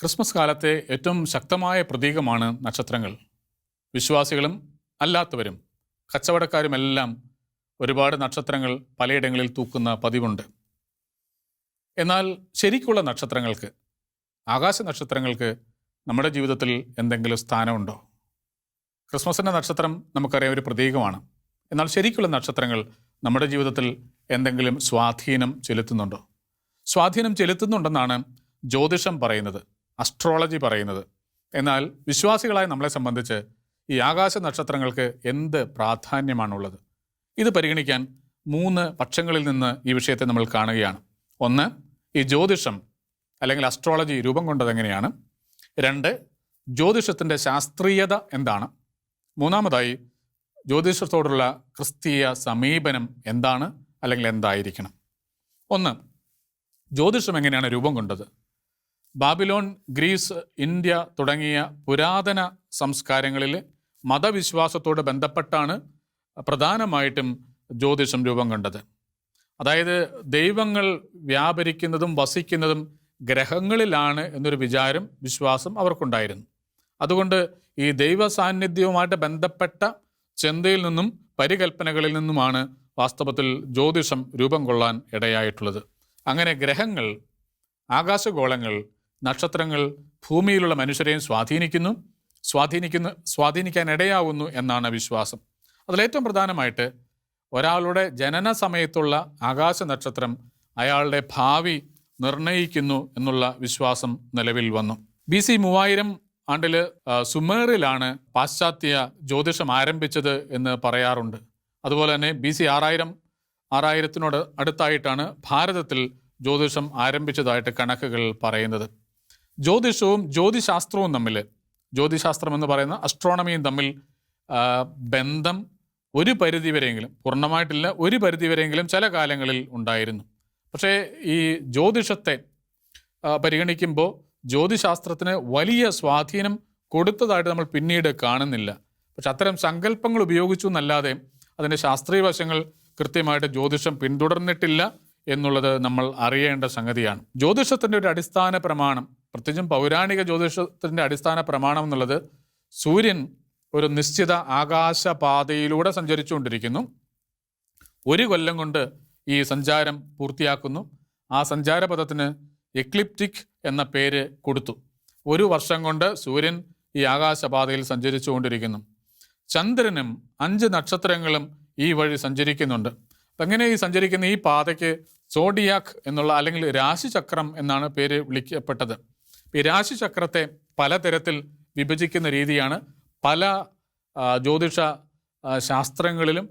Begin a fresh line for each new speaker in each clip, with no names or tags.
Christmas കാലത്തെ ഏറ്റവും ശക്തമായ പ്രതീകമാണ് നക്ഷത്രങ്ങൾ. വിശ്വാസികളും അല്ലാത്തവരും കച്ചവടക്കാരുമെല്ലാം ഒരുപാട് നക്ഷത്രങ്ങൾ പലയിടങ്ങളിൽ തൂക്കുന്ന പതിവുണ്ട്. എന്നാൽ ശരിക്കുള്ള നക്ഷത്രങ്ങൾക്ക് ആകാശ നക്ഷത്രങ്ങൾക്ക് നമ്മുടെ ജീവിതത്തിൽ എന്തെങ്കിലും സ്ഥാനമുണ്ടോ? ക്രിസ്മസിന്റെ നക്ഷത്രം നമുക്കറിയാം ഒരു പ്രതീകമാണ്. എന്നാൽ ശരിക്കുള്ള നക്ഷത്രങ്ങൾ നമ്മുടെ ജീവിതത്തിൽ എന്തെങ്കിലും സ്വാധീനം ചെലുത്തുന്നുണ്ടോ? സ്വാധീനം ചെലുത്തുന്നുണ്ടെന്നാണ് ജ്യോതിഷം പറയുന്നത്. അസ്ട്രോളജി പറയുന്നത്. എന്നാൽ വിശ്വാസികളായ നമ്മളെ സംബന്ധിച്ച് ഈ ആകാശ നക്ഷത്രങ്ങൾക്ക് എന്ത് പ്രാധാന്യമാണുള്ളത്? ഇത് പരിഗണിക്കാൻ മൂന്ന് പക്ഷങ്ങളിൽ നിന്ന് ഈ വിഷയത്തെ നമ്മൾ കാണുകയാണ്. ഒന്ന് ഈ ജ്യോതിഷം അല്ലെങ്കിൽ അസ്ട്രോളജി രൂപം കൊണ്ടത് എങ്ങനെയാണ്? രണ്ട് ജ്യോതിഷത്തിന്റെ ശാസ്ത്രീയത എന്താണ്? മൂന്നാമതായി ജ്യോതിഷത്തോടുള്ള ക്രിസ്തീയ സമീപനം എന്താണ്? അല്ലെങ്കിൽ എന്തായിരിക്കണം? ഒന്ന് ജ്യോതിഷം എങ്ങനെയാണ് രൂപം കൊണ്ടത്? ബാബിലോൺ ഗ്രീസ് ഇന്ത്യ തുടങ്ങിയ പുരാതന സംസ്കാരങ്ങളിൽ മതവിശ്വാസത്തോട് ബന്ധപ്പെട്ടാണ് പ്രധാനമായിട്ടും ജ്യോതിഷം രൂപം കണ്ടത്. അതായത് ദൈവങ്ങൾ വ്യാപരിക്കുന്നതും വസിക്കുന്നതും ഗ്രഹങ്ങളിലാണ് എന്നൊരു വിചാരം വിശ്വാസം അവർക്കുണ്ടായിരുന്നു. അതുകൊണ്ട് ഈ ദൈവ സാന്നിധ്യവുമായിട്ട് ബന്ധപ്പെട്ട ചിന്തയിൽ നിന്നും പരികൽപ്പനകളിൽ നിന്നുമാണ് വാസ്തവത്തിൽ ജ്യോതിഷം രൂപം കൊള്ളാൻ ഇടയായിട്ടുള്ളത്. അങ്ങനെ ഗ്രഹങ്ങൾ ആകാശഗോളങ്ങൾ നക്ഷത്രങ്ങൾ ഭൂമിയിലുള്ള മനുഷ്യരെയും സ്വാധീനിക്കുന്നു സ്വാധീനിക്കുന്നു സ്വാധീനിക്കാൻ ഇടയാവുന്നു എന്നാണ് വിശ്വാസം. അതിലേറ്റവും പ്രധാനമായിട്ട് ഒരാളുടെ ജനന സമയത്തുള്ള ആകാശ നക്ഷത്രം അയാളുടെ ഭാവി നിർണയിക്കുന്നു എന്നുള്ള വിശ്വാസം നിലവിൽ വന്നു. ബി സി മൂവായിരം ആണ്ടിൽ സുമേറിലാണ് പാശ്ചാത്യ ജ്യോതിഷം ആരംഭിച്ചത് എന്ന് പറയാറുണ്ട്. അതുപോലെ തന്നെ ബി സി ആറായിരം ആറായിരത്തിനോട് അടുത്തായിട്ടാണ് ഭാരതത്തിൽ ജ്യോതിഷം ആരംഭിച്ചതായിട്ട് കണക്കുകൾ പറയുന്നത്. ജ്യോതിഷവും ജ്യോതിശാസ്ത്രവും തമ്മിൽ ജ്യോതിശാസ്ത്രം എന്ന് പറയുന്ന അസ്ട്രോണമിയും തമ്മിൽ ബന്ധം ഒരു പരിധി വരെയെങ്കിലും പൂർണമായിട്ടില്ല ഒരു പരിധി വരെയെങ്കിലും ചില കാലങ്ങളിൽ ഉണ്ടായിരുന്നു. പക്ഷേ ഈ ജ്യോതിഷത്തെ പരിഗണിക്കുമ്പോൾ ജ്യോതിശാസ്ത്രത്തിന് വലിയ സ്വാധീനം കൊടുത്തതായിട്ട് നമ്മൾ പിന്നീട് കാണുന്നില്ല. പക്ഷെ അത്തരം സങ്കല്പങ്ങൾ ഉപയോഗിച്ചു എന്നല്ലാതെ അതിന്റെ ശാസ്ത്രീയ വശങ്ങൾ കൃത്യമായിട്ട് ജ്യോതിഷം പിന്തുടർന്നിട്ടില്ല എന്നുള്ളത് നമ്മൾ അറിയേണ്ട സംഗതിയാണ്. ജ്യോതിഷത്തിന്റെ ഒരു അടിസ്ഥാന പ്രമാണം പ്രത്യേകിച്ചും പൗരാണിക ജ്യോതിഷത്തിന്റെ അടിസ്ഥാന പ്രമാണം എന്നുള്ളത് സൂര്യൻ ഒരു നിശ്ചിത ആകാശപാതയിലൂടെ സഞ്ചരിച്ചുകൊണ്ടിരിക്കുന്നു. ഒരു കൊല്ലം കൊണ്ട് ഈ സഞ്ചാരം പൂർത്തിയാക്കുന്നു. ആ സഞ്ചാരപഥത്തിന് എക്ലിപ്റ്റിക് എന്ന പേര് കൊടുത്തു. ഒരു വർഷം കൊണ്ട് സൂര്യൻ ഈ ആകാശപാതയിൽ സഞ്ചരിച്ചുകൊണ്ടിരിക്കുന്നു. ചന്ദ്രനും അഞ്ച് നക്ഷത്രങ്ങളും ഈ വഴി സഞ്ചരിക്കുന്നുണ്ട്. അങ്ങനെ ഈ സഞ്ചരിക്കുന്ന ഈ പാതയ്ക്ക് സോഡിയാക് എന്നുള്ള അല്ലെങ്കിൽ രാശിചക്രം എന്നാണ് പേര് വിളിക്കപ്പെട്ടത്. ഈ രാശിചക്രത്തെ പലതരത്തിൽ വിഭജിക്കുന്ന രീതിയാണ് പല ജ്യോതിഷ ശാസ്ത്രങ്ങളിലും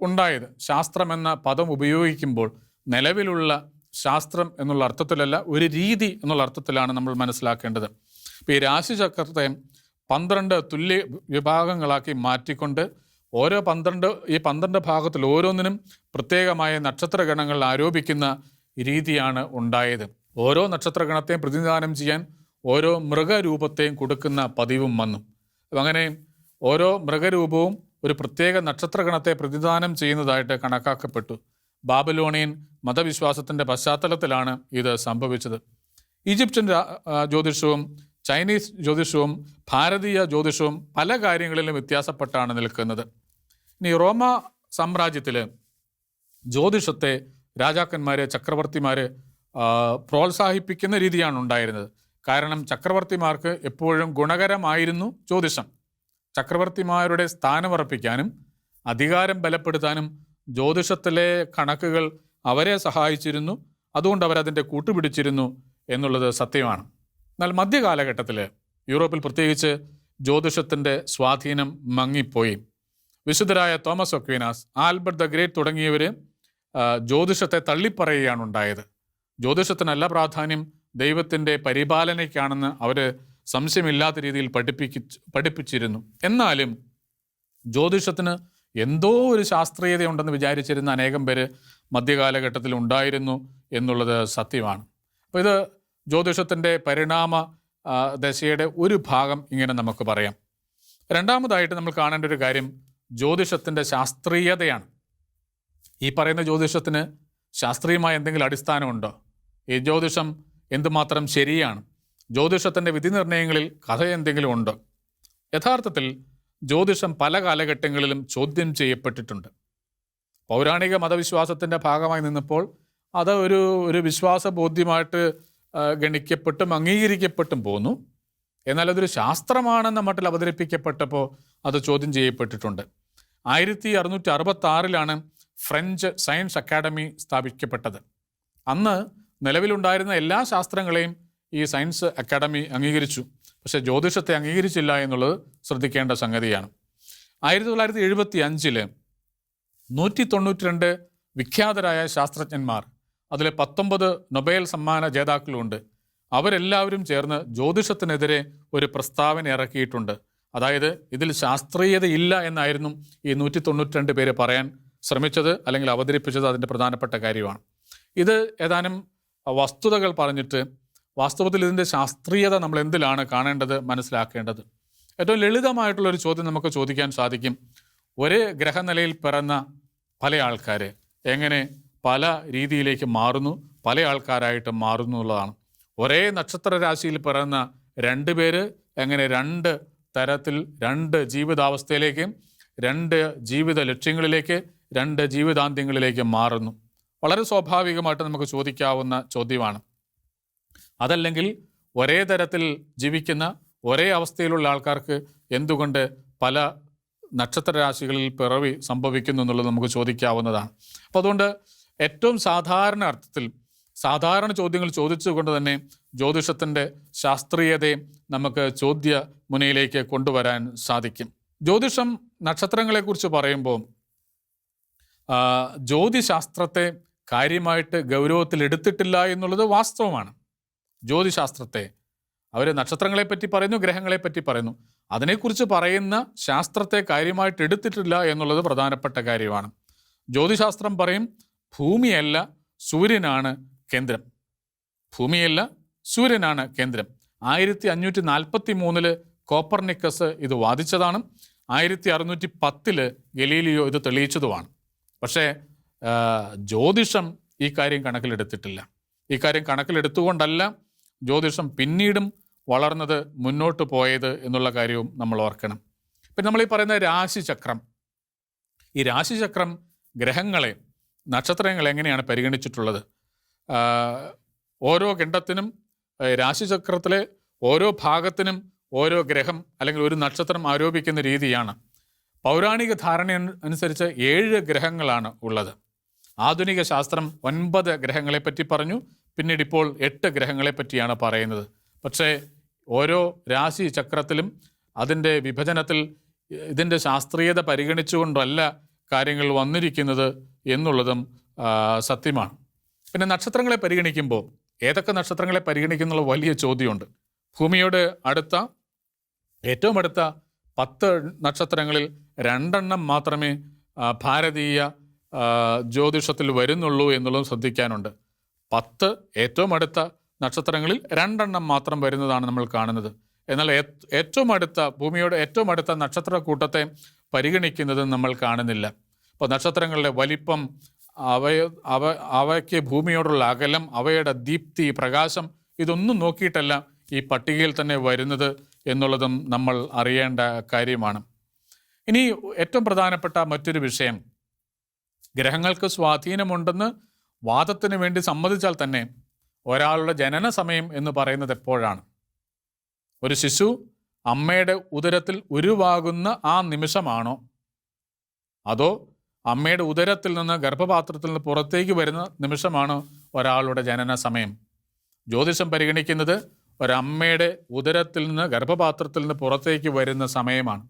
ഉണ്ടായത്. ശാസ്ത്രം എന്ന പദം ഉപയോഗിക്കുമ്പോൾ നിലവിലുള്ള ശാസ്ത്രം എന്നുള്ള അർത്ഥത്തിലല്ല ഒരു രീതി എന്നുള്ള അർത്ഥത്തിലാണ് നമ്മൾ മനസ്സിലാക്കേണ്ടത്. ഇപ്പോൾ ഈ രാശിചക്രത്തെ പന്ത്രണ്ട് തുല്യ വിഭാഗങ്ങളാക്കി മാറ്റിക്കൊണ്ട് ഓരോ പന്ത്രണ്ട് ഈ പന്ത്രണ്ട് ഭാഗത്തിൽ ഓരോന്നിനും പ്രത്യേകമായ നക്ഷത്രഗണങ്ങൾ ആരോപിക്കുന്ന രീതിയാണ് ഉണ്ടായത്. ഓരോ നക്ഷത്രഗണത്തെയും പ്രതിനിധാനം ചെയ്യാൻ ഓരോ മൃഗരൂപത്തെയും കൊടുക്കുന്ന പതിവും വന്നു. അങ്ങനെ ഓരോ മൃഗരൂപവും ഒരു പ്രത്യേക നക്ഷത്രഗണത്തെ പ്രതിദാനം ചെയ്യുന്നതായിട്ട് കണക്കാക്കപ്പെട്ടു. ബാബലോണിയൻ മതവിശ്വാസത്തിന്റെ പശ്ചാത്തലത്തിലാണ് ഇത് സംഭവിച്ചത്. ഈജിപ്ഷ്യൻ ജ്യോതിഷവും ചൈനീസ് ജ്യോതിഷവും ഭാരതീയ ജ്യോതിഷവും പല കാര്യങ്ങളിലും വ്യത്യാസപ്പെട്ടാണ് നിൽക്കുന്നത്. ഇനി റോമ സാമ്രാജ്യത്തിൽ ജ്യോതിഷത്തെ രാജാക്കന്മാരെ ചക്രവർത്തിമാരെ പ്രോത്സാഹിപ്പിക്കുന്ന രീതിയാണ് ഉണ്ടായിരുന്നത്. കാരണം ചക്രവർത്തിമാർക്ക് എപ്പോഴും ഗുണകരമായിരുന്നു ജ്യോതിഷം. ചക്രവർത്തിമാരുടെ സ്ഥാനമുറപ്പിക്കാനും അധികാരം ബലപ്പെടുത്താനും ജ്യോതിഷത്തിലെ കണക്കുകൾ അവരെ സഹായിച്ചിരുന്നു. അതുകൊണ്ട് അവരതിന്റെ കൂട്ടുപിടിച്ചിരുന്നു എന്നുള്ളത് സത്യമാണ്. എന്നാൽ മധ്യകാലഘട്ടത്തിൽ യൂറോപ്പിൽ പ്രത്യേകിച്ച് ജ്യോതിഷത്തിന്റെ സ്വാധീനം മങ്ങിപ്പോയി. വിശുദ്ധരായ Thomas Aquinas Albert the Great തുടങ്ങിയവർ ജ്യോതിഷത്തെ തള്ളിപ്പറയുകയാണ് ഉണ്ടായത്. ജ്യോതിഷത്തിനല്ല പ്രാധാന്യം ദൈവത്തിന്റെ പരിപാലനയ്ക്കാണെന്ന് അവർ സംശയമില്ലാത്ത രീതിയിൽ പഠിപ്പിക്കി പഠിപ്പിച്ചിരുന്നു. എന്നാലും ജ്യോതിഷത്തിന് എന്തോ ഒരു ശാസ്ത്രീയതയുണ്ടെന്ന് വിചാരിച്ചിരുന്ന അനേകം പേര് മധ്യകാലഘട്ടത്തിൽ ഉണ്ടായിരുന്നു എന്നുള്ളത് സത്യമാണ്. അപ്പോൾ ഇത് ജ്യോതിഷത്തിന്റെ പരിണാമ ദശയുടെ ഒരു ഭാഗം ഇങ്ങനെ നമുക്ക് പറയാം. രണ്ടാമതായിട്ട് നമ്മൾ കാണേണ്ട ഒരു കാര്യം ജ്യോതിഷത്തിന്റെ ശാസ്ത്രീയതയാണ്. ഈ പറയുന്ന ജ്യോതിഷത്തിന് ശാസ്ത്രീയമായ എന്തെങ്കിലും അടിസ്ഥാനമുണ്ടോ? ഈ ജ്യോതിഷം എന്തുമാത്രം ശരിയാണ്? ജ്യോതിഷത്തിന്റെ വിധി നിർണയങ്ങളിൽ കഥ എന്തെങ്കിലും ഉണ്ടോ? യഥാർത്ഥത്തിൽ ജ്യോതിഷം പല കാലഘട്ടങ്ങളിലും ചോദ്യം ചെയ്യപ്പെട്ടിട്ടുണ്ട്. പൗരാണിക മതവിശ്വാസത്തിന്റെ ഭാഗമായി നിന്നപ്പോൾ അത് ഒരു ഒരു വിശ്വാസ ബോധ്യമായിട്ട് ആ, ഗണിക്കപ്പെട്ടും അംഗീകരിക്കപ്പെട്ടും പോന്നു. എന്നാൽ അതൊരു ശാസ്ത്രമാണെന്ന മട്ടിൽ അവതരിപ്പിക്കപ്പെട്ടപ്പോൾ അത് ചോദ്യം ചെയ്യപ്പെട്ടിട്ടുണ്ട്. ആയിരത്തി അറുന്നൂറ്റി അറുപത്തി ആറിലാണ് ഫ്രഞ്ച് സയൻസ് അക്കാഡമി സ്ഥാപിക്കപ്പെട്ടത്. അന്ന് നിലവിലുണ്ടായിരുന്ന എല്ലാ ശാസ്ത്രങ്ങളെയും ഈ സയൻസ് അക്കാഡമി അംഗീകരിച്ചു. പക്ഷേ ജ്യോതിഷത്തെ അംഗീകരിച്ചില്ല എന്നുള്ളത് ശ്രദ്ധിക്കേണ്ട സംഗതിയാണ്. ആയിരത്തി തൊള്ളായിരത്തി എഴുപത്തി അഞ്ചിൽ നൂറ്റി തൊണ്ണൂറ്റി രണ്ട് വിഖ്യാതരായ ശാസ്ത്രജ്ഞന്മാർ അതിൽ പത്തൊമ്പത് നൊബേൽ സമ്മാന ജേതാക്കളുണ്ട്. അവരെല്ലാവരും ചേർന്ന് ജ്യോതിഷത്തിനെതിരെ ഒരു പ്രസ്താവന ഇറക്കിയിട്ടുണ്ട്. അതായത് ഇതിൽ ശാസ്ത്രീയതയില്ല എന്നായിരുന്നു ഈ നൂറ്റി തൊണ്ണൂറ്റി പേര് പറയാൻ ശ്രമിച്ചത് അല്ലെങ്കിൽ അവതരിപ്പിച്ചത് അതിന്റെ പ്രധാനപ്പെട്ട കാര്യമാണ്. ഇത് ഏതാനും വസ്തുതകൾ പറഞ്ഞിട്ട് വാസ്തവത്തിൽ ഇതിന്റെ ശാസ്ത്രീയത നമ്മൾ എന്തിലാണ് കാണേണ്ടത് മനസ്സിലാക്കേണ്ടത്? ഏറ്റവും ലളിതമായിട്ടുള്ളൊരു ചോദ്യം നമുക്ക് ചോദിക്കാൻ സാധിക്കും. ഒരേ ഗ്രഹനിലയിൽ പിറന്ന പല ആൾക്കാർ എങ്ങനെ പല രീതിയിലേക്ക് മാറുന്നു പല ആൾക്കാരായിട്ട് മാറുന്നു എന്നുള്ളതാണ്. ഒരേ നക്ഷത്ര രാശിയിൽ പിറന്ന രണ്ട് പേര് എങ്ങനെ രണ്ട് തരത്തിൽ രണ്ട് ജീവിതാവസ്ഥയിലേക്ക് രണ്ട് ജീവിത ലക്ഷ്യങ്ങളിലേക്ക് രണ്ട് ജീവിതാന്ത്യങ്ങളിലേക്ക് മാറുന്നു. വളരെ സ്വാഭാവികമായിട്ട് നമുക്ക് ചോദിക്കാവുന്ന ചോദ്യമാണ്. അതല്ലെങ്കിൽ ഒരേ തരത്തിൽ ജീവിക്കുന്ന ഒരേ അവസ്ഥയിലുള്ള ആൾക്കാർക്ക് എന്തുകൊണ്ട് പല നക്ഷത്രരാശികളിൽ പിറവി സംഭവിക്കുന്നു എന്നുള്ളത് നമുക്ക് ചോദിക്കാവുന്നതാണ്. അപ്പോൾ അതുകൊണ്ട് ഏറ്റവും സാധാരണ അർത്ഥത്തിൽ സാധാരണ ചോദ്യങ്ങൾ ചോദിച്ചുകൊണ്ട് തന്നെ ജ്യോതിഷത്തിന്റെ ശാസ്ത്രീയതയെ നമുക്ക് ചോദ്യ മുനയിലേക്ക് കൊണ്ടുവരാൻ സാധിക്കും. ജ്യോതിഷം നക്ഷത്രങ്ങളെക്കുറിച്ച് പറയുമ്പോൾ ജ്യോതിശാസ്ത്രത്തെ കാര്യമായിട്ട് ഗൗരവത്തിൽ എടുത്തിട്ടില്ല എന്നുള്ളത് വാസ്തവമാണ്. ജ്യോതിശാസ്ത്രത്തെ അവർ നക്ഷത്രങ്ങളെപ്പറ്റി പറയുന്നു ഗ്രഹങ്ങളെപ്പറ്റി പറയുന്നു. അതിനെക്കുറിച്ച് പറയുന്ന ശാസ്ത്രത്തെ കാര്യമായിട്ട് എടുത്തിട്ടില്ല എന്നുള്ളത് പ്രധാനപ്പെട്ട കാര്യമാണ്. ജ്യോതിശാസ്ത്രം പറയും ഭൂമിയല്ല സൂര്യനാണ് കേന്ദ്രം. ഭൂമിയല്ല സൂര്യനാണ് കേന്ദ്രം. ആയിരത്തി അഞ്ഞൂറ്റി നാൽപ്പത്തി മൂന്നിൽ കോപ്പർനിക്കസ് ഇത് വാദിച്ചതാണ്. ആയിരത്തി അറുന്നൂറ്റി പത്തിൽ ഗലീലിയോ ഇത് തെളിയിച്ചതുമാണ്. പക്ഷേ ജ്യോതിഷം ഈ കാര്യം കണക്കിലെടുത്തിട്ടില്ല. ഈ കാര്യം കണക്കിലെടുത്തുകൊണ്ടല്ല ജ്യോതിഷം പിന്നീടും വളർന്നത് മുന്നോട്ട് പോയത് എന്നുള്ള കാര്യവും നമ്മൾ ഓർക്കണം. പിന്നെ നമ്മൾ ഈ പറയുന്ന രാശിചക്രം. ഈ രാശിചക്രം ഗ്രഹങ്ങളെ നക്ഷത്രങ്ങളെ എങ്ങനെയാണ് പരിഗണിച്ചിട്ടുള്ളത്? ഓരോ ഖണ്ഡത്തിനും രാശിചക്രത്തിലെ ഓരോ ഭാഗത്തിനും ഓരോ ഗ്രഹം അല്ലെങ്കിൽ ഒരു നക്ഷത്രം ആരോപിക്കുന്ന രീതിയാണ്. പൗരാണിക ധാരണ അനുസരിച്ച് ഏഴ് ഗ്രഹങ്ങളാണ് ഉള്ളത്. ആധുനിക ശാസ്ത്രം ഒൻപത് ഗ്രഹങ്ങളെപ്പറ്റി പറഞ്ഞു. പിന്നീട് ഇപ്പോൾ എട്ട് ഗ്രഹങ്ങളെ പറ്റിയാണ് പറയുന്നത്. പക്ഷേ ഓരോ രാശി ചക്രത്തിലും അതിന്റെ വിഭജനത്തിൽ ഇതിന്റെ ശാസ്ത്രീയത പരിഗണിച്ചുകൊണ്ടല്ല കാര്യങ്ങൾ വന്നിരിക്കുന്നത് എന്നുള്ളതും സത്യമാണ്. പിന്നെ നക്ഷത്രങ്ങളെ പരിഗണിക്കുമ്പോൾ ഏതൊക്കെ നക്ഷത്രങ്ങളെ പരിഗണിക്കുന്നുള്ള വലിയ ചോദ്യമുണ്ട്. ഭൂമിയോട് അടുത്ത ഏറ്റവും അടുത്ത പത്ത് നക്ഷത്രങ്ങളിൽ രണ്ടെണ്ണം മാത്രമേ ഭാരതീയ ജ്യോതിഷത്തിൽ വരുന്നുള്ളൂ എന്നുള്ളതും ശ്രദ്ധിക്കാനുണ്ട്. പത്ത് ഏറ്റവും അടുത്ത നക്ഷത്രങ്ങളിൽ രണ്ടെണ്ണം മാത്രം വരുന്നതാണ് നമ്മൾ കാണുന്നത്. എന്നാൽ ഏറ്റവും അടുത്ത ഭൂമിയോട് ഏറ്റവും അടുത്ത നക്ഷത്ര കൂട്ടത്തെ പരിഗണിക്കുന്നത് നമ്മൾ കാണുന്നില്ല. അപ്പോൾ നക്ഷത്രങ്ങളുടെ വലിപ്പം അവയ അവ അവയ്ക്ക് ഭൂമിയോടുള്ള അകലം അവയുടെ ദീപ്തി പ്രകാശം ഇതൊന്നും നോക്കിയിട്ടല്ല ഈ പട്ടികയിൽ തന്നെ വരുന്നത് എന്നുള്ളതും നമ്മൾ അറിയേണ്ട കാര്യമാണ്. ഇനി ഏറ്റവും പ്രധാനപ്പെട്ട മറ്റൊരു വിഷയം ഗ്രഹങ്ങൾക്ക് സ്വാധീനമുണ്ടെന്ന് വാദത്തിന് വേണ്ടി സമ്മതിച്ചാൽ തന്നെ ഒരാളുടെ ജനന സമയം എന്ന് പറയുന്നത് എപ്പോഴാണ്? ഒരു ശിശു അമ്മയുടെ ഉദരത്തിൽ ഉരുവാകുന്ന ആ നിമിഷമാണോ? അതോ അമ്മയുടെ ഉദരത്തിൽ നിന്ന് ഗർഭപാത്രത്തിൽ നിന്ന് പുറത്തേക്ക് വരുന്ന നിമിഷമാണോ ഒരാളുടെ ജനന സമയം? ജ്യോതിഷം പരിഗണിക്കുന്നത് ഒരമ്മയുടെ ഉദരത്തിൽ നിന്ന് ഗർഭപാത്രത്തിൽ നിന്ന് പുറത്തേക്ക് വരുന്ന സമയമാണ്.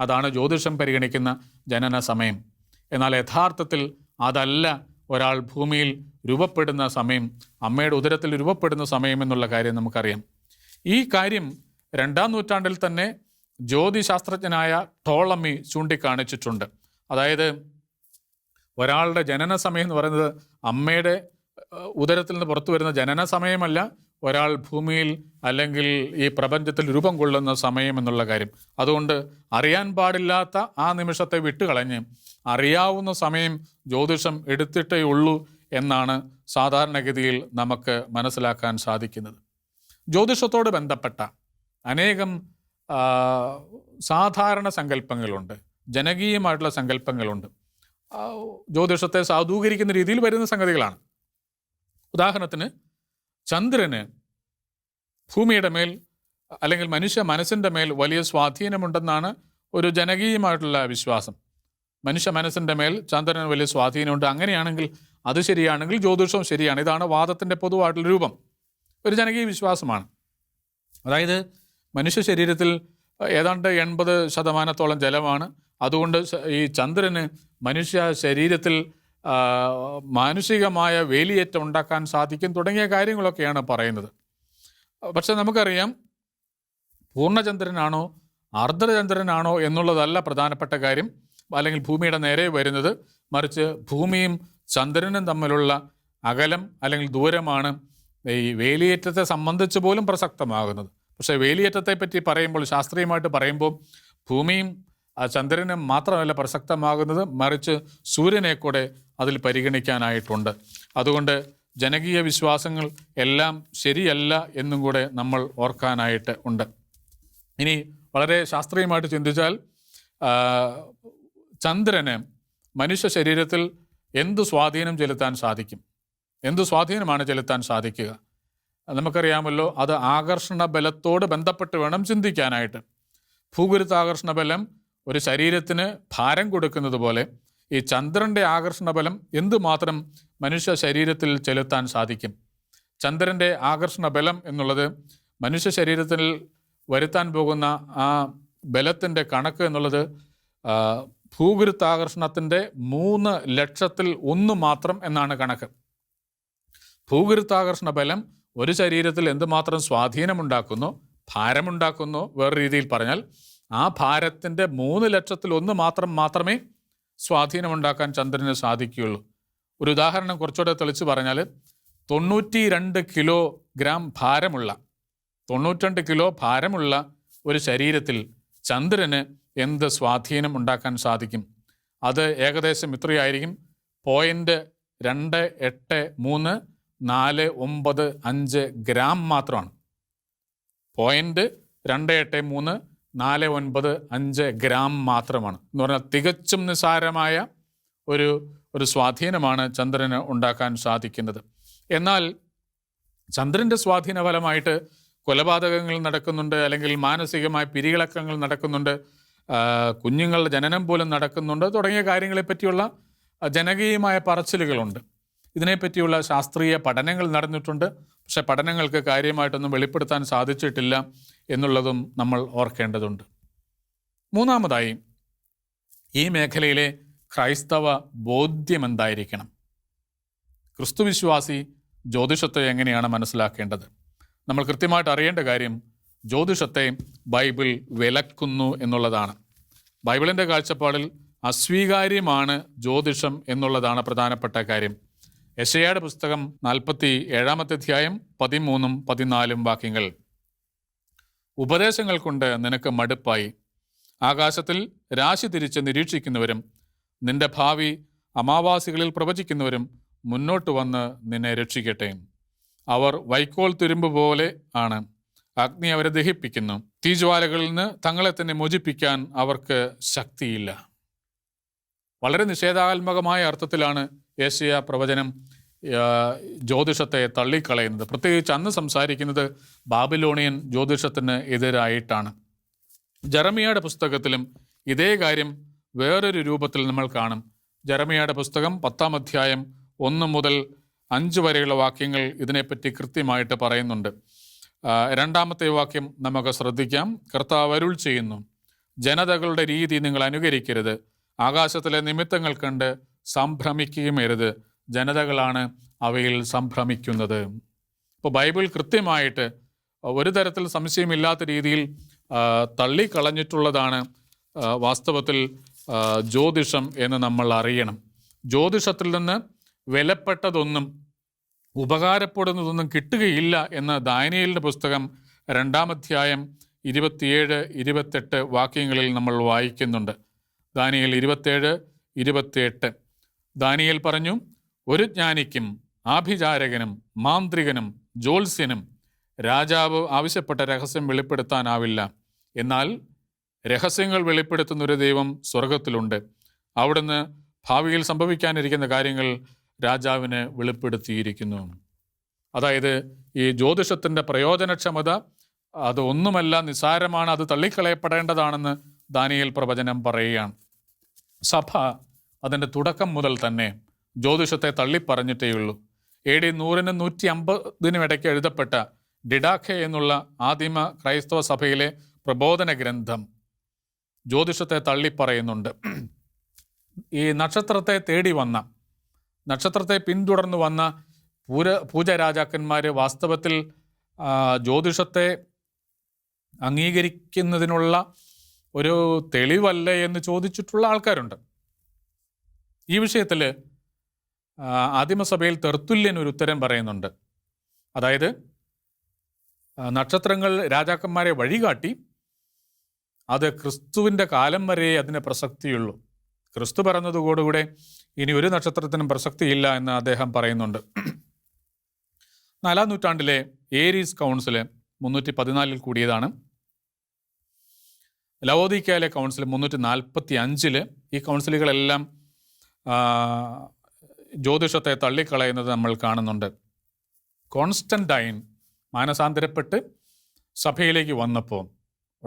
അതാണ് ജ്യോതിഷം പരിഗണിക്കുന്ന ജനന സമയം. എന്നാൽ യഥാർത്ഥത്തിൽ അതല്ല ഒരാൾ ഭൂമിയിൽ രൂപപ്പെടുന്ന സമയം അമ്മയുടെ ഉദരത്തിൽ രൂപപ്പെടുന്ന സമയം എന്നുള്ള കാര്യം നമുക്കറിയാം. ഈ കാര്യം രണ്ടാം നൂറ്റാണ്ടിൽ തന്നെ ജ്യോതിശാസ്ത്രജ്ഞനായ ടോളമി ചൂണ്ടിക്കാണിച്ചിട്ടുണ്ട്. അതായത് ഒരാളുടെ ജനന സമയം എന്ന് പറയുന്നത് അമ്മയുടെ ഉദരത്തിൽ നിന്ന് പുറത്തു വരുന്ന ജനന സമയമല്ല ഒരാൾ ഭൂമിയിൽ അല്ലെങ്കിൽ ഈ പ്രപഞ്ചത്തിൽ രൂപം കൊള്ളുന്ന സമയം എന്നുള്ള കാര്യം. അതുകൊണ്ട് അറിയാൻ പാടില്ലാത്ത ആ നിമിഷത്തെ വിട്ടുകളഞ്ഞ് അറിയാവുന്ന സമയം ജ്യോതിഷം എടുത്തിട്ടേ ഉള്ളൂ എന്നാണ് സാധാരണഗതിയിൽ നമുക്ക് മനസ്സിലാക്കാൻ സാധിക്കുന്നത്. ജ്യോതിഷത്തോട് ബന്ധപ്പെട്ട അനേകം സാധാരണ സങ്കല്പങ്ങളുണ്ട്. ജനകീയമായിട്ടുള്ള സങ്കല്പങ്ങളുണ്ട്. ജ്യോതിഷത്തെ സാധൂകരിക്കുന്ന രീതിയിൽ വരുന്ന സംഗതികളാണ്. ഉദാഹരണത്തിന് ചന്ദ്രന് ഭൂമിയുടെ മേൽ അല്ലെങ്കിൽ മനുഷ്യ മനസ്സിന്റെ മേൽ വലിയ സ്വാധീനമുണ്ടെന്നാണ് ഒരു ജനകീയമായിട്ടുള്ള വിശ്വാസം. മനുഷ്യ മനസ്സിന്റെ മേൽ ചന്ദ്രന് വലിയ സ്വാധീനമുണ്ട്. അങ്ങനെയാണെങ്കിൽ അത് ശരിയാണെങ്കിൽ ജ്യോതിഷവും ശരിയാണ്. ഇതാണ് വാദത്തിന്റെ പൊതുവായിട്ടുള്ള രൂപം. ഒരു ജനകീയ വിശ്വാസമാണ്. അതായത് മനുഷ്യ ശരീരത്തിൽ ഏതാണ്ട് എൺപത് ശതമാനത്തോളം ജലമാണ്. അതുകൊണ്ട് ഈ ചന്ദ്രന് മനുഷ്യ ശരീരത്തിൽ മാനുഷികമായ വേലിയേറ്റം ഉണ്ടാക്കാൻ സാധിക്കും തുടങ്ങിയ കാര്യങ്ങളൊക്കെയാണ് പറയുന്നത്. പക്ഷെ നമുക്കറിയാം പൂർണചന്ദ്രനാണോ ആർദ്രചന്ദ്രനാണോ എന്നുള്ളതല്ല പ്രധാനപ്പെട്ട കാര്യം. അല്ലെങ്കിൽ ഭൂമിയുടെ നേരെ വരുന്നത് മറിച്ച് ഭൂമിയും ചന്ദ്രനും തമ്മിലുള്ള അകലം അല്ലെങ്കിൽ ദൂരമാണ് ഈ വേലിയേറ്റത്തെ സംബന്ധിച്ച് പോലും പ്രസക്തമാകുന്നത്. പക്ഷേ വേലിയേറ്റത്തെ പറ്റി പറയുമ്പോൾ ശാസ്ത്രീയമായിട്ട് പറയുമ്പോൾ ഭൂമിയും ആ ചന്ദ്രന് മാത്രമല്ല പ്രസക്തമാകുന്നത് മറിച്ച് സൂര്യനെ കൂടെ അതിൽ പരിഗണിക്കാനായിട്ടുണ്ട്. അതുകൊണ്ട് ജനകീയ വിശ്വാസങ്ങൾ എല്ലാം ശരിയല്ല എന്നും കൂടെ നമ്മൾ ഓർക്കാനായിട്ട് ഉണ്ട്. ഇനി വളരെ ശാസ്ത്രീയമായിട്ട് ചിന്തിച്ചാൽ ചന്ദ്രന് മനുഷ്യ ശരീരത്തിൽ എന്ത് സ്വാധീനം ചെലുത്താൻ സാധിക്കും? എന്ത് സ്വാധീനമാണ് ചെലുത്താൻ സാധിക്കുക? നമുക്കറിയാമല്ലോ അത് ആകർഷണ ബലത്തോട് ബന്ധപ്പെട്ട് വേണം ചിന്തിക്കാനായിട്ട്. ഭൂഗുരുത്താകർഷണ ബലം ഒരു ശരീരത്തിന് ഭാരം കൊടുക്കുന്നത് പോലെ ഈ ചന്ദ്രന്റെ ആകർഷണബലം എന്തുമാത്രം മനുഷ്യ ശരീരത്തിൽ ചെലുത്താൻ സാധിക്കും? ചന്ദ്രന്റെ ആകർഷണബലം എന്നുള്ളത് മനുഷ്യ ശരീരത്തിൽ വരുത്താൻ പോകുന്ന ആ ബലത്തിന്റെ കണക്ക് എന്നുള്ളത് ഭൂഗുരുത്താകർഷണത്തിന്റെ മൂന്ന് ലക്ഷത്തിൽ ഒന്ന് മാത്രം എന്നാണ് കണക്ക്. ഭൂഗുരുത്താകർഷണ ബലം ഒരു ശരീരത്തിൽ എന്തുമാത്രം സ്വാധീനമുണ്ടാക്കുന്നു ഭാരമുണ്ടാക്കുന്നു വേറെ രീതിയിൽ പറഞ്ഞാൽ ആ ഭാരത്തിന്റെ മൂന്ന് ലക്ഷത്തിൽ ഒന്ന് മാത്രം മാത്രമേ സ്വാധീനമുണ്ടാക്കാൻ ചന്ദ്രന് സാധിക്കുകയുള്ളൂ. ഒരു ഉദാഹരണം കുറച്ചുകൂടെ തെളിച്ച് പറഞ്ഞാൽ തൊണ്ണൂറ്റി രണ്ട് കിലോ ഗ്രാം ഭാരമുള്ള തൊണ്ണൂറ്റിരണ്ട് കിലോ ഭാരമുള്ള ഒരു ശരീരത്തിൽ ചന്ദ്രന് എന്ത് സ്വാധീനം ഉണ്ടാക്കാൻ സാധിക്കും? അത് ഏകദേശം ഇത്രയായിരിക്കും. പോയിന്റ് രണ്ട് എട്ട് മൂന്ന് നാല് ഒമ്പത് അഞ്ച് ഗ്രാം മാത്രമാണ്. പോയിന്റ് രണ്ട് എട്ട് മൂന്ന് നാല് ഒൻപത് അഞ്ച് ഗ്രാം മാത്രമാണ്. എന്ന് പറഞ്ഞാൽ തികച്ചും നിസ്സാരമായ ഒരു ഒരു സ്വാധീനമാണ് ചന്ദ്രന് ഉണ്ടാക്കാൻ സാധിക്കുന്നത്. എന്നാൽ ചന്ദ്രന്റെ സ്വാധീന ഫലമായിട്ട് കൊലപാതകങ്ങൾ നടക്കുന്നുണ്ട് അല്ലെങ്കിൽ മാനസികമായ പിരികിളക്കങ്ങൾ നടക്കുന്നുണ്ട് കുഞ്ഞുങ്ങളുടെ ജനനം പോലും നടക്കുന്നുണ്ട് തുടങ്ങിയ കാര്യങ്ങളെപ്പറ്റിയുള്ള ജനകീയമായ പറച്ചിലുകളുണ്ട്. ഇതിനെപ്പറ്റിയുള്ള ശാസ്ത്രീയ പഠനങ്ങൾ നടന്നിട്ടുണ്ട്. പക്ഷെ പഠനങ്ങൾക്ക് കാര്യമായിട്ടൊന്നും വെളിപ്പെടുത്താൻ സാധിച്ചിട്ടില്ല എന്നുള്ളതും നമ്മൾ ഓർക്കേണ്ടതുണ്ട്. മൂന്നാമതായി ഈ മേഖലയിലെ ക്രൈസ്തവ ബോധ്യം എന്തായിരിക്കണം? ക്രിസ്തുവിശ്വാസി ജ്യോതിഷത്തെ എങ്ങനെയാണ് മനസ്സിലാക്കേണ്ടത്? നമ്മൾ കൃത്യമായിട്ട് അറിയേണ്ട കാര്യം ജ്യോതിഷത്തെ ബൈബിൾ വിലക്കുന്നു എന്നുള്ളതാണ്. ബൈബിളിന്റെ കാഴ്ചപ്പാടിൽ അസ്വീകാര്യമാണ് ജ്യോതിഷം എന്നുള്ളതാണ് പ്രധാനപ്പെട്ട കാര്യം. യശയാട് പുസ്തകം നാൽപ്പത്തി ഏഴാമത്തെ അധ്യായം പതിമൂന്നും പതിനാലും വാക്യങ്ങൾ. ഉപദേശങ്ങൾ കൊണ്ട് നിനക്ക് മടുപ്പായി. ആകാശത്തിൽ രാശി തിരിച്ച് നിരീക്ഷിക്കുന്നവരും നിന്റെ ഭാവി അമാവാസികളിൽ പ്രവചിക്കുന്നവരും മുന്നോട്ട് വന്ന് നിന്നെ രക്ഷിക്കട്ടെ. അവർ വൈക്കോൽ തുരുമ്പ് പോലെ ആണ്. അഗ്നി അവരെ ദഹിപ്പിക്കുന്നു. തീജ്വാലകളിൽ നിന്ന് തങ്ങളെ തന്നെ മോചിപ്പിക്കാൻ അവർക്ക് ശക്തിയില്ല. വളരെ നിഷേധാത്മകമായ അർത്ഥത്തിലാണ് ഏഷ്യ പ്രവചനം ജ്യോതിഷത്തെ തള്ളിക്കളയുന്നത്. പ്രത്യേകിച്ച് അന്ന് സംസാരിക്കുന്നത് ബാബിലോണിയൻ ജ്യോതിഷത്തിന് എതിരായിട്ടാണ്. ജെറമിയയുടെ പുസ്തകത്തിലും ഇതേ കാര്യം വേറൊരു രൂപത്തിൽ നമ്മൾ കാണും. ജെറമിയയുടെ പുസ്തകം പത്താം അധ്യായം ഒന്ന് മുതൽ അഞ്ച് വരെയുള്ള വാക്യങ്ങൾ ഇതിനെപ്പറ്റി കൃത്യമായിട്ട് പറയുന്നുണ്ട്. രണ്ടാമത്തെ വാക്യം നമുക്ക് ശ്രദ്ധിക്കാം. കർത്താവ് അരുൾ ചെയ്യുന്നു. ജനതകളുടെ രീതി നിങ്ങൾ അനുകരിക്കരുത്. ആകാശത്തിലെ നിമിത്തങ്ങൾ കണ്ട് സംഭ്രമിക്കുകയുമരുത് ജനതകളാണ് അവയിൽ സംഭ്രമിക്കുന്നത്. ഇപ്പോൾ ബൈബിൾ കൃത്യമായിട്ട് ഒരു തരത്തിൽ സംശയമില്ലാത്ത രീതിയിൽ തള്ളിക്കളഞ്ഞിട്ടുള്ളതാണ് വാസ്തവത്തിൽ ജ്യോതിഷം എന്ന് നമ്മൾ അറിയണം. ജ്യോതിഷത്തിൽ നിന്ന് വിലപ്പെട്ടതൊന്നും ഉപകാരപ്പെടുന്നതൊന്നും കിട്ടുകയില്ല എന്ന് ദാനിയലിന്റെ പുസ്തകം രണ്ടാമധ്യായം ഇരുപത്തിയേഴ് ഇരുപത്തെട്ട് വാക്യങ്ങളിൽ നമ്മൾ വായിക്കുന്നുണ്ട്. ദാനിയൽ ഇരുപത്തേഴ് ഇരുപത്തിയെട്ട്. ദാനിയേൽ പറഞ്ഞു ഒരു ജ്ഞാനിക്കും ആഭിചാരകനും മാന്ത്രികനും ജ്യോത്സ്യനും രാജാവ് ആവശ്യപ്പെട്ട രഹസ്യം വെളിപ്പെടുത്താനാവില്ല. എന്നാൽ രഹസ്യങ്ങൾ വെളിപ്പെടുത്തുന്ന ഒരു ദൈവം സ്വർഗത്തിലുണ്ട് അവിടുന്ന് ഭാവിയിൽ സംഭവിക്കാനിരിക്കുന്ന കാര്യങ്ങൾ രാജാവിന് വെളിപ്പെടുത്തിയിരിക്കുന്നു. അതായത് ഈ ജ്യോതിഷത്തിന്റെ പ്രയോജനക്ഷമത അത് ഒന്നുമല്ല നിസ്സാരമാണ് അത് തള്ളിക്കളയപ്പെടേണ്ടതാണെന്ന് ദാനിയൽ പ്രവചനം പറയുകയാണ്. സഭ അതിന്റെ തുടക്കം മുതൽ തന്നെ ജ്യോതിഷത്തെ തള്ളിപ്പറഞ്ഞിട്ടേയുള്ളൂ. എ ഡി നൂറിനും നൂറ്റി അമ്പതിനും ഇടയ്ക്ക് എഴുതപ്പെട്ട ഡിഡാഖെ എന്നുള്ള ആദിമ ക്രൈസ്തവ സഭയിലെ പ്രബോധന ഗ്രന്ഥം ജ്യോതിഷത്തെ തള്ളിപ്പറയുന്നുണ്ട്. ഈ നക്ഷത്രത്തെ തേടി വന്ന നക്ഷത്രത്തെ പിന്തുടർന്നു വന്ന പൂര പൂജ രാജാക്കന്മാർ വാസ്തവത്തിൽ ജ്യോതിഷത്തെ അംഗീകരിക്കുന്നതിനുള്ള ഒരു തെളിവല്ലേ എന്ന് ചോദിച്ചിട്ടുള്ള ആൾക്കാരുണ്ട്. ഈ വിഷയത്തിൽ ആദിമസഭയിൽ തെർത്തുല്യൻ ഒരു ഉത്തരം പറയുന്നുണ്ട്. അതായത് നക്ഷത്രങ്ങൾ രാജാക്കന്മാരെ വഴികാട്ടി അത് ക്രിസ്തുവിന്റെ കാലം വരെ അതിന് പ്രസക്തിയുള്ളൂ. ക്രിസ്തു പറഞ്ഞതോടുകൂടെ ഇനി ഒരു നക്ഷത്രത്തിനും പ്രസക്തിയില്ല എന്ന് അദ്ദേഹം പറയുന്നുണ്ട്. നാലാം നൂറ്റാണ്ടിലെ ഏരീസ് കൗൺസിൽ മുന്നൂറ്റി പതിനാലിൽ കൂടിയതാണ്. ലവോദിക്കയിലെ കൗൺസിൽ മുന്നൂറ്റി നാൽപ്പത്തി അഞ്ചിൽ ഈ കൗൺസിലുകളെല്ലാം ജ്യോതിഷത്തെ തള്ളിക്കളയുന്നത് നമ്മൾ കാണുന്നുണ്ട്. കോൺസ്റ്റന്റൈൻ മാനസാന്തരപ്പെട്ട് സഭയിലേക്ക് വന്നപ്പോൾ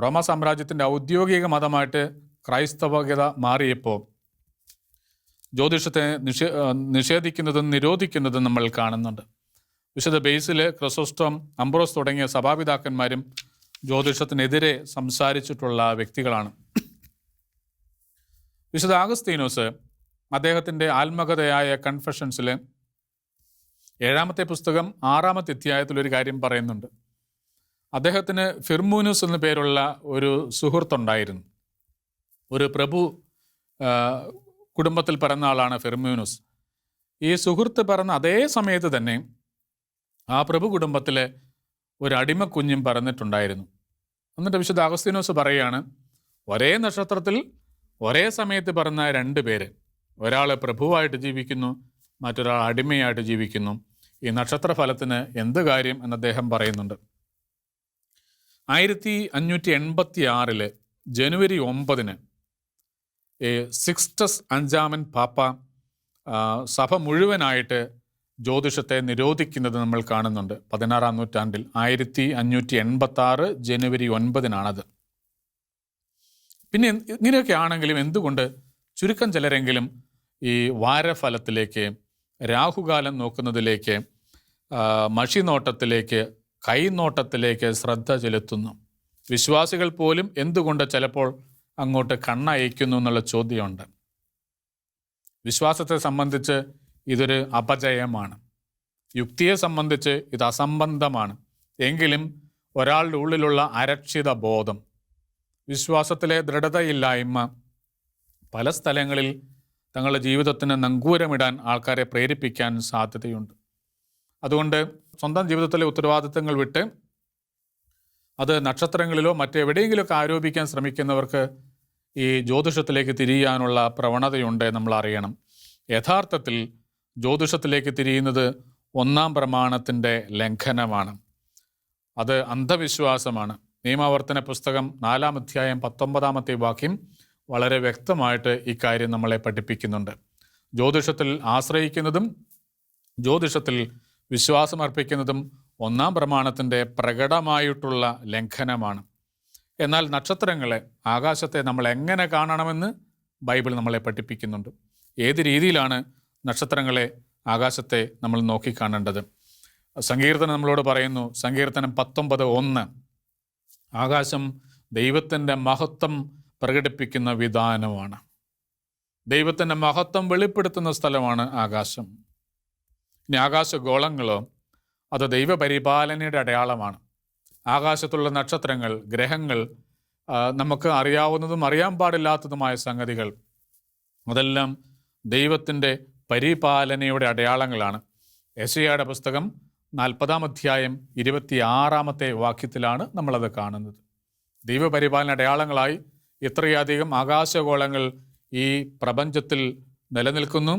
റോമ സാമ്രാജ്യത്തിന്റെ ഔദ്യോഗിക മതമായിട്ട് ക്രൈസ്തവകത മാറിയപ്പോൾ ജ്യോതിഷത്തെ നിഷേ നിഷേധിക്കുന്നതും നിരോധിക്കുന്നതും നമ്മൾ കാണുന്നുണ്ട്. വിശുദ്ധ ബേസിൽ ക്രിസോസ്റ്റം അംബ്രോസ് തുടങ്ങിയ സഭാപിതാക്കന്മാരും ജ്യോതിഷത്തിനെതിരെ സംസാരിച്ചിട്ടുള്ള വ്യക്തികളാണ്. വിശുദ്ധ ആഗസ്തീനോസ് അദ്ദേഹത്തിന്റെ ആത്മകഥയായ കൺഫഷൻസിൽ ഏഴാമത്തെ പുസ്തകം ആറാമത്തെ അധ്യായത്തിൽ ഒരു കാര്യം പറയുന്നുണ്ട്. അദ്ദേഹത്തിന് ഫിർമൂനുസ് എന്ന പേരുള്ള ഒരു സുഹൃത്തുണ്ടായിരുന്നു. ഒരു പ്രഭു കുടുംബത്തിൽ പിറന്ന ആളാണ് ഫിർമൂനുസ്. ഈ സുഹൃത്ത് പറഞ്ഞ അതേ സമയത്ത് തന്നെ ആ പ്രഭു കുടുംബത്തിലെ ഒരു അടിമ കുഞ്ഞും പറഞ്ഞിട്ടുണ്ടായിരുന്നു എന്നിട്ട് വിശുദ്ധ അഗസ്തീനോസ് പറയുകയാണ് ഒരേ നക്ഷത്രത്തിൽ ഒരേ സമയത്ത് പറഞ്ഞ രണ്ട് പേര്. ഒരാൾ പ്രഭുവായിട്ട് ജീവിക്കുന്നു മറ്റൊരാൾ അടിമയായിട്ട് ജീവിക്കുന്നു. ഈ നക്ഷത്രഫലത്തിന് എന്ത് കാര്യം എന്ന് അദ്ദേഹം പറയുന്നുണ്ട്. ആയിരത്തി അഞ്ഞൂറ്റി എൺപത്തി ആറിൽ ജനുവരി ഒമ്പതിന് സിക്സ്റ്റസ് അഞ്ചാമൻ പാപ്പ സഭ മുഴുവനായിട്ട് ജ്യോതിഷത്തെ നിരോധിക്കുന്നത് നമ്മൾ കാണുന്നുണ്ട്. പതിനാറാം നൂറ്റാണ്ടിൽ ആയിരത്തി അഞ്ഞൂറ്റി എൺപത്തി ആറ് ജനുവരി ഒൻപതിനാണത്. പിന്നെ ഇങ്ങനെയൊക്കെ ആണെങ്കിലും എന്തുകൊണ്ട് ചുരുക്കം ചിലരെങ്കിലും ഈ വാരഫലത്തിലേക്ക് രാഹുകാലം നോക്കുന്നതിലേക്ക് മഷിനോട്ടത്തിലേക്ക് കൈനോട്ടത്തിലേക്ക് ശ്രദ്ധ ചെലുത്തുന്നു. വിശ്വാസികൾ പോലും എന്തുകൊണ്ട് ചിലപ്പോൾ അങ്ങോട്ട് കണ്ണയക്കുന്നു എന്നുള്ള ചോദ്യമുണ്ട്. വിശ്വാസത്തെ സംബന്ധിച്ച് ഇതൊരു അപജയമാണ്. യുക്തിയെ സംബന്ധിച്ച് ഇത് അസംബന്ധമാണ്. എങ്കിലും ഒരാളുടെ ഉള്ളിലുള്ള അരക്ഷിത ബോധം വിശ്വാസത്തിലെ ദൃഢതയില്ലായ്മ പല സ്ഥലങ്ങളിൽ തങ്ങളുടെ ജീവിതത്തിന് നങ്കൂരമിടാൻ ആൾക്കാരെ പ്രേരിപ്പിക്കാൻ സാധ്യതയുണ്ട്. അതുകൊണ്ട് സ്വന്തം ജീവിതത്തിലെ ഉത്തരവാദിത്തങ്ങൾ വിട്ട് അത് നക്ഷത്രങ്ങളിലോ മറ്റെവിടെയെങ്കിലുമൊക്കെ ആരോപിക്കാൻ ശ്രമിക്കുന്നവർക്ക് ഈ ജ്യോതിഷത്തിലേക്ക് തിരിയാനുള്ള പ്രവണതയുണ്ട് നമ്മൾ അറിയണം. യഥാർത്ഥത്തിൽ ജ്യോതിഷത്തിലേക്ക് തിരിയുന്നത് ഒന്നാം പ്രമാണത്തിന്റെ ലംഘനമാണ്. അത് അന്ധവിശ്വാസമാണ്. നിയമാവർത്തന പുസ്തകം നാലാം അധ്യായം പത്തൊമ്പതാമത്തെ വാക്യം വളരെ വ്യക്തമായിട്ട് ഇക്കാര്യം നമ്മളെ പഠിപ്പിക്കുന്നുണ്ട്. ജ്യോതിഷത്തിൽ ആശ്രയിക്കുന്നതും ജ്യോതിഷത്തിൽ വിശ്വാസമർപ്പിക്കുന്നതും ഒന്നാം പ്രമാണത്തിന്റെ പ്രകടമായിട്ടുള്ള ലംഘനമാണ്. എന്നാൽ നക്ഷത്രങ്ങളെ ആകാശത്തെ നമ്മൾ എങ്ങനെ കാണണമെന്ന് ബൈബിൾ നമ്മളെ പഠിപ്പിക്കുന്നുണ്ട്. ഏത് രീതിയിലാണ് നക്ഷത്രങ്ങളെ ആകാശത്തെ നമ്മൾ നോക്കിക്കാണേണ്ടത്? സങ്കീർത്തനം നമ്മളോട് പറയുന്നു സങ്കീർത്തനം പത്തൊമ്പത് ഒന്ന്. ആകാശം ദൈവത്തിന്റെ മഹത്വം പ്രകടിപ്പിക്കുന്ന വിധാനമാണ്. ദൈവത്തിന്റെ മഹത്വം വെളിപ്പെടുത്തുന്ന സ്ഥലമാണ് ആകാശം. ഇനി ആകാശഗോളങ്ങളോ അത് ദൈവപരിപാലനയുടെ അടയാളമാണ്. ആകാശത്തുള്ള നക്ഷത്രങ്ങൾ ഗ്രഹങ്ങൾ നമുക്ക് അറിയാവുന്നതും അറിയാൻ പാടില്ലാത്തതുമായ സംഗതികൾ. അതെല്ലാം ദൈവത്തിന്റെ പരിപാലനയുടെ അടയാളങ്ങളാണ്. യശയുടെ പുസ്തകം നാൽപ്പതാം അധ്യായം ഇരുപത്തി ആറാമത്തെ വാക്യത്തിലാണ് നമ്മളത് കാണുന്നത്. ദൈവപരിപാലന അടയാളങ്ങളായി ഇത്രയധികം ആകാശഗോളങ്ങൾ ഈ പ്രപഞ്ചത്തിൽ നിലനിൽക്കുന്നു.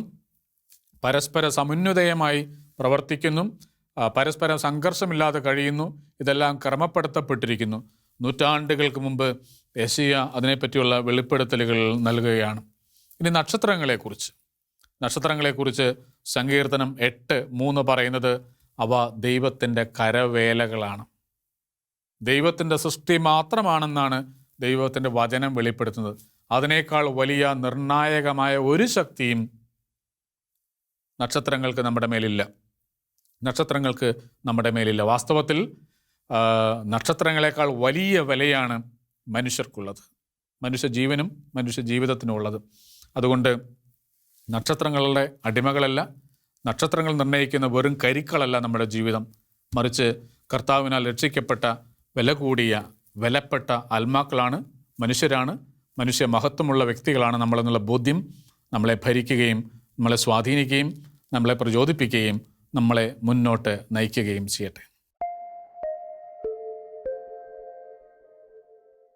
പരസ്പര സമുന്നതയമായി പ്രവർത്തിക്കുന്നു. പരസ്പരം സംഘർഷമില്ലാതെ കഴിയുന്നു. ഇതെല്ലാം ക്രമപ്പെടുത്തപ്പെട്ടിരിക്കുന്നു. നൂറ്റാണ്ടുകൾക്ക് മുമ്പ് ഏഷ്യ അതിനെപ്പറ്റിയുള്ള വെളിപ്പെടുത്തലുകൾ നൽകുകയാണ്. ഇനി നക്ഷത്രങ്ങളെക്കുറിച്ച്. നക്ഷത്രങ്ങളെക്കുറിച്ച് സങ്കീർത്തനം എട്ട് മൂന്ന് പറയുന്നത് അവ ദൈവത്തിന്റെ കരവേലകളാണ്. ദൈവത്തിന്റെ സൃഷ്ടി മാത്രമാണെന്നാണ് ദൈവത്തിന്റെ വചനം വെളിപ്പെടുത്തുന്നത്. അതിനേക്കാൾ വലിയ നിർണായകമായ ഒരു ശക്തിയും നക്ഷത്രങ്ങൾക്ക് നമ്മുടെ മേലില്ല. നക്ഷത്രങ്ങൾക്ക് നമ്മുടെ മേലില്ല. വാസ്തവത്തിൽ നക്ഷത്രങ്ങളെക്കാൾ വലിയ വിലയാണ് മനുഷ്യർക്കുള്ളത്. മനുഷ്യ ജീവനും മനുഷ്യ ജീവിതത്തിനും ഉള്ളത്. അതുകൊണ്ട് നക്ഷത്രങ്ങളുടെ അടിമകളല്ല നക്ഷത്രങ്ങൾ നിർണയിക്കുന്ന വെറും കരിക്കളല്ല നമ്മുടെ ജീവിതം. മറിച്ച് കർത്താവിനാൽ രക്ഷിക്കപ്പെട്ട വില കൂടിയ വിലപ്പെട്ട ആത്മാക്കളാണ് മനുഷ്യരാണ് മനുഷ്യ മഹത്വമുള്ള വ്യക്തികളാണ് നമ്മളെന്നുള്ള ബോധ്യം നമ്മളെ ഭരിക്കുകയും നമ്മളെ സ്വാധീനിക്കുകയും നമ്മളെ പ്രചോദിപ്പിക്കുകയും നമ്മളെ മുന്നോട്ട് നയിക്കുകയും ചെയ്യട്ടെ.